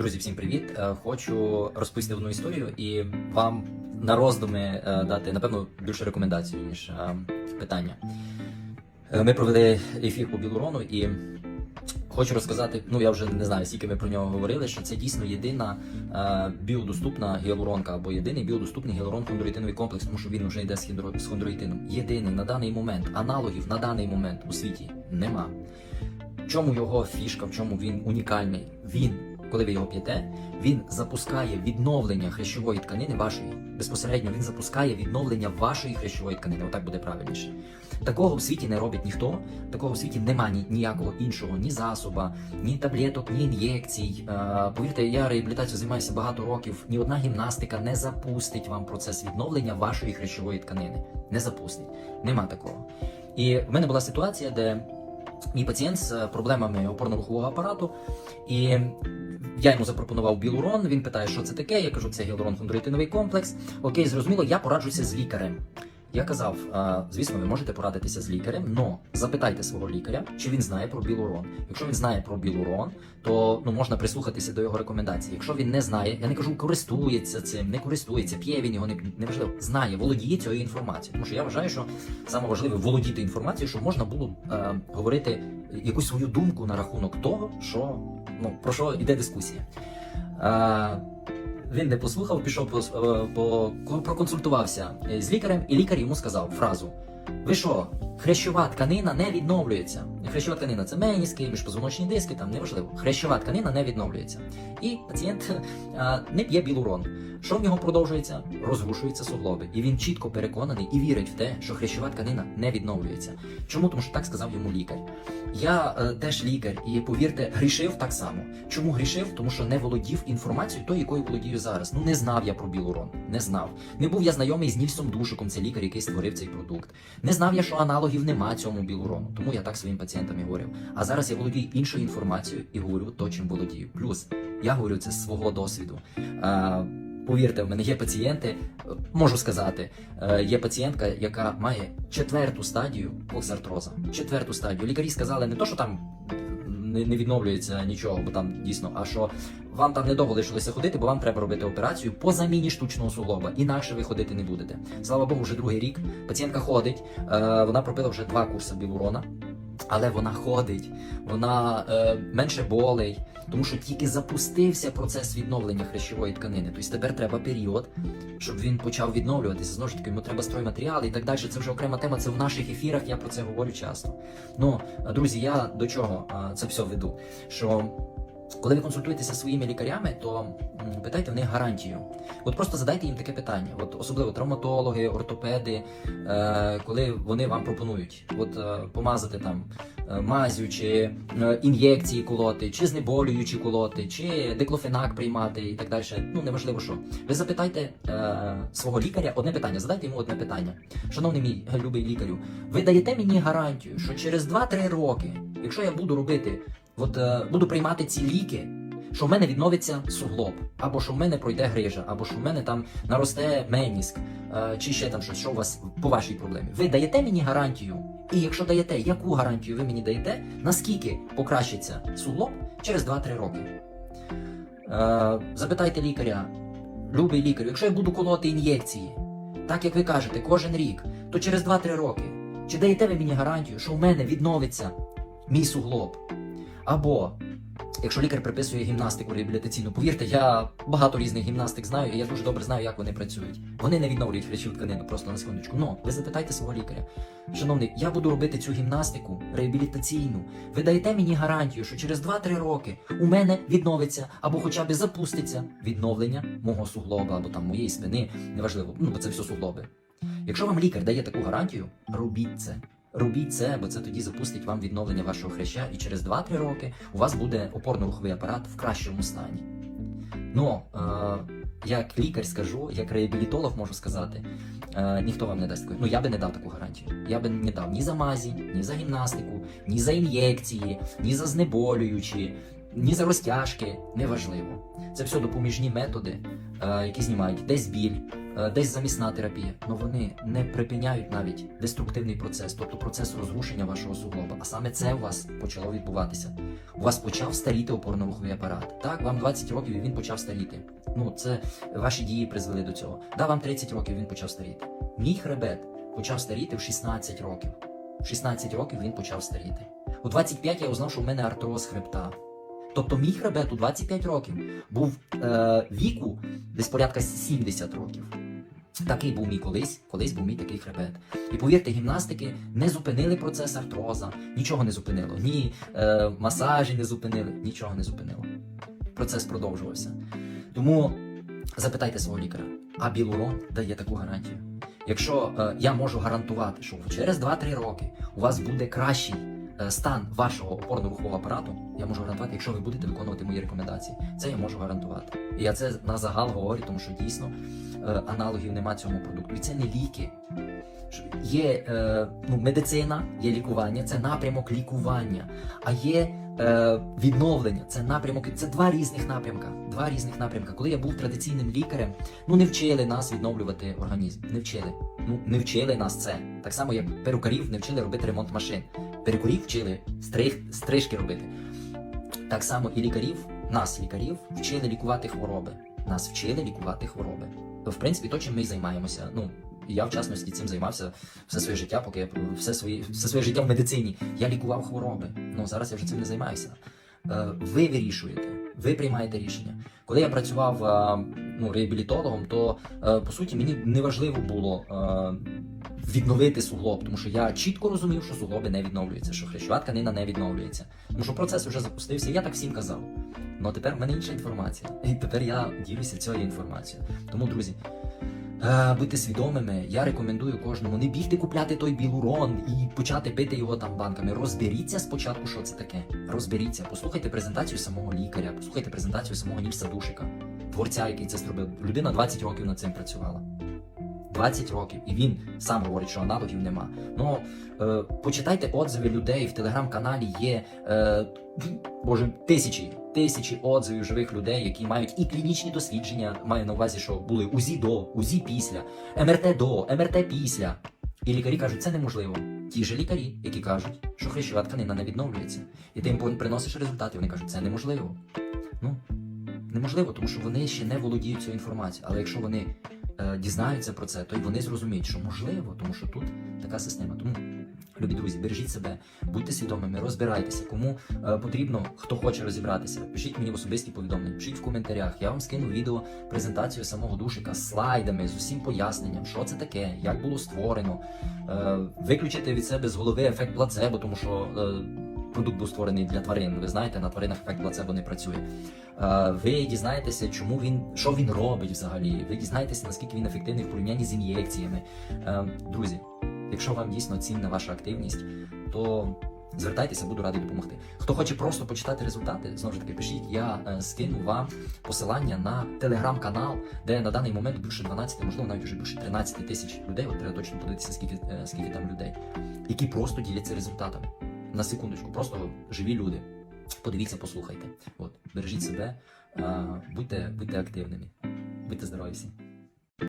Друзі, всім привіт! Е, Хочу розповісти одну історію і вам на роздуми е, дати, напевно, більше рекомендацій, ніж е, питання. Ми провели ефір по Білурону і хочу розказати, ну я вже не знаю, скільки ми про нього говорили, що це дійсно єдина біодоступна гіалуронка або єдиний біодоступний гіалурон-хондроїтиновий комплекс, тому що він вже йде з хондроїтином. Єдиний на даний момент, аналогів на даний момент у світі нема. В чому його фішка, в чому він унікальний? Він, коли ви його п'єте, він запускає відновлення хрящової тканини вашої. Безпосередньо він запускає відновлення вашої хрящової тканини. Отак буде правильніше. Такого в світі не робить ніхто. Такого в світі нема ні, ніякого іншого, ні засоба, ні таблеток, ні ін'єкцій. Е, повірте, я реабілітацією займаюся багато років. Ні одна гімнастика не запустить вам процес відновлення вашої хрящової тканини. Не запустить. Нема такого. І в мене була ситуація, де мій пацієнт з е, проблемами опорно-рухового апарату, і я йому запропонував білурон. Він питає, що це таке. Я кажу, це гіалурон хондроїтиновий комплекс. Окей, зрозуміло, я пораджуся з лікарем. Я казав, звісно, ви можете порадитися з лікарем, але запитайте свого лікаря, чи він знає про білурон. Якщо він знає про білурон, то ну можна прислухатися до його рекомендацій. Якщо він не знає, я не кажу, користується цим, не користується, п'є він його не неважливо, знає, володіє цією інформацією. Тому що я вважаю, що саме важливе володіти інформацією, щоб можна було е, говорити якусь свою думку на рахунок того, що ну про що йде дискусія. Е, він не послухав, пішов е, проконсультувався е, з лікарем, і лікар йому сказав фразу: Ви що, хрящова тканина не відновлюється. Хрящова тканина це меніски, міжпозвоночні диски, там неважливо. Хрящова тканина не відновлюється. І пацієнт а, не п'є білурон. Що в нього продовжується? Розрушуються суглоби. І він чітко переконаний і вірить в те, що хрящова тканина не відновлюється. Чому? Тому що так сказав йому лікар. Я е, теж лікар, і повірте, грішив так само. Чому грішив? Тому що не володів інформацією, тою, якою володію зараз. Ну не знав я про білурон, не знав. Не був я знайомий з Нільсом Душиком, це лікар, який створив цей продукт. Не знав я, що аналогів нема цьому білурону. Тому я так своїм пацієнтам і говорив. А зараз я володію іншою інформацією і говорю то, чим володію. Плюс я говорю це з свого досвіду. Е, Повірте, в мене є пацієнти, е, можу сказати, е, є пацієнтка, яка має четверту стадію коксартроза. Четверту стадію. Лікарі сказали не то, що там не, не відновлюється нічого, бо там дійсно, а що вам там недовго лишилося ходити, бо вам треба робити операцію по заміні штучного суглоба. Інакше ви ходити не будете. Слава Богу, вже другий рік. Пацієнтка ходить, е, вона пропила вже два курси білурона. Але вона ходить, вона е, менше болей, тому що тільки запустився процес відновлення хрящової тканини. Тобто тепер треба період, щоб він почав відновлюватися. Знову ж таки, йому треба стройматеріали і так далі. Це вже окрема тема. Це в наших ефірах. Я про це говорю часто. Ну, друзі, я до чого це все веду? Що коли ви консультуєтеся своїми лікарями, то питайте в них гарантію. От просто задайте їм таке питання. От особливо травматологи, ортопеди, е, коли вони вам пропонують от е, помазати там е, мазю, чи е, ін'єкції колоти, чи знеболюючі колоти, чи диклофенак приймати і так далі. Ну неважливо що. Ви запитайте е, свого лікаря одне питання, задайте йому одне питання. Шановний мій любий лікарю, ви даєте мені гарантію, що через 2-3 роки, якщо я буду робити, от е, буду приймати ці ліки. Що в мене відновиться суглоб, або що в мене пройде грижа, або що в мене там наросте меніск, е, чи ще там щось, що у вас по вашій проблемі. Ви даєте мені гарантію? І якщо даєте, яку гарантію ви мені даєте, наскільки покращиться суглоб через 2-3 роки? Е, запитайте лікаря, любий лікар, якщо я буду колоти ін'єкції, так як ви кажете, кожен рік, то через 2-3 роки, чи даєте ви мені гарантію, що в мене відновиться мій суглоб? Або Якщо лікар приписує гімнастику реабілітаційну, повірте, я багато різних гімнастик знаю, і я дуже добре знаю, як вони працюють. Вони не відновлюють хрящів тканину, просто на секундочку. Ну, ви запитайте свого лікаря. Шановний, я буду робити цю гімнастику реабілітаційну. Ви даєте мені гарантію, що через 2-3 роки у мене відновиться або хоча б запуститься відновлення мого суглоба або там моєї спини, неважливо, ну бо це все суглоби. Якщо вам лікар дає таку гарантію, робіть це. Робіть це, бо це тоді запустить вам відновлення вашого хряща, і через 2-3 роки у вас буде опорно-руховий апарат в кращому стані. Ну, е, як лікар скажу, як реабілітолог можу сказати, е, ніхто вам не дасть такої. Ну я би не дав таку гарантію. Я би не дав ні за мазі, ні за гімнастику, ні за ін'єкції, ні за знеболюючі, ні за розтяжки. Неважливо. Це все допоміжні методи, е, які знімають десь біль, десь замісна терапія, але вони не припиняють навіть деструктивний процес, тобто процес розрушення вашого суглоба. А саме це у вас почало відбуватися. У вас почав старіти опорно-руховий апарат. Так, вам 20 років і він почав старіти. Ну, це ваші дії призвели до цього. Да, вам 30 років він почав старіти. Мій хребет почав старіти в 16 років. В 16 років він почав старіти. У 25 я узнав, що в мене артроз хребта. Тобто мій хребет у 25 років був е, віку десь порядка 70 років. Такий був мій колись, колись був мій такий хребет. І повірте, гімнастики не зупинили процес артроза, нічого не зупинило. Ні е, масажі не зупинили, нічого не зупинило. Процес продовжувався. Тому запитайте свого лікаря, а білурон дає таку гарантію. Якщо е, я можу гарантувати, що через 2-3 роки у вас буде кращий стан вашого опорно-рухового апарату, я можу гарантувати, якщо ви будете виконувати мої рекомендації. Це я можу гарантувати. І я це на загал говорю, тому що дійсно е, аналогів нема цьому продукту. І це не ліки. Є е, ну, медицина, є лікування, це напрямок лікування, а є е, відновлення, це напрямок. Це два різних напрямка. Два різних напрямка. Коли я був традиційним лікарем, ну не вчили нас відновлювати організм. Не вчили. Ну не вчили нас це. Так само, як перукарів не вчили робити ремонт машин. Перукарів вчили стриг, стрижки робити. Так само і лікарів, нас, лікарів, вчили лікувати хвороби. Нас вчили лікувати хвороби. В принципі, то, чим ми займаємося. Ну, я в частності цим займався все своє життя, поки я все своє, все своє життя в медицині. Я лікував хвороби. Ну зараз я вже цим не займаюся. Е, Ви вирішуєте, ви приймаєте рішення. Коли я працював е, ну, реабілітологом, то е, по суті мені не важливо було відновити суглоб, тому що я чітко розумів, що суглоби не відновлюються, що хрящова тканина не відновлюється. Тому що процес вже запустився, я так всім казав. Ну тепер в мене інша інформація. І тепер я ділюся цією інформацією. Тому, друзі, е, будьте свідомими. Я рекомендую кожному не бігти купляти той білурон і почати пити його там банками. Розберіться спочатку, що це таке. Розберіться, послухайте презентацію самого лікаря, послухайте презентацію самого Нільса Душика, творця, який це зробив. Людина 20 років над цим працювала. 20 років, і він сам говорить, що аналогів нема. Ну е, почитайте отзиви людей в телеграм-каналі. Є е, боже тисячі, тисячі отзивів живих людей, які мають і клінічні дослідження. Маю на увазі, що були УЗІ до, УЗІ після, МРТ до, МРТ після. І лікарі кажуть, це неможливо. Ті ж лікарі, які кажуть, що хрящова тканина не відновлюється, і ти їм приносиш результати. Вони кажуть, це неможливо. Ну неможливо, тому що вони ще не володіють цією інформацією. Але якщо вони е, дізнаються про це, то й вони зрозуміють, що можливо, тому що тут така система. Тому, любі друзі, бережіть себе, будьте свідомими, розбирайтеся. Кому е, потрібно, хто хоче розібратися, пишіть мені в особисті повідомлення, пишіть в коментарях. Я вам скину відео презентацію самого душика з слайдами, з усім поясненням, що це таке, як було створено. Е, виключити від себе з голови ефект плацебо, тому що. Е, Продукт був створений для тварин. Ви знаєте, на тваринах ефект плацебо не працює. Ви дізнаєтеся, чому він що він робить взагалі. Ви дізнаєтеся, наскільки він ефективний в порівнянні з ін'єкціями. Друзі, якщо вам дійсно цінна ваша активність, то звертайтеся, буду радий допомогти. Хто хоче просто почитати результати, знову ж таки пишіть. Я е, скину вам посилання на телеграм-канал, де на даний момент більше 12, можливо, навіть вже більше 13 тисяч людей. От треба точно подивитися, скільки, е, скільки там людей, які просто діляться результатами. На секундочку, просто живі люди. Подивіться, послухайте. От, бережіть себе, е, будьте, будьте активними, будьте здорові всі.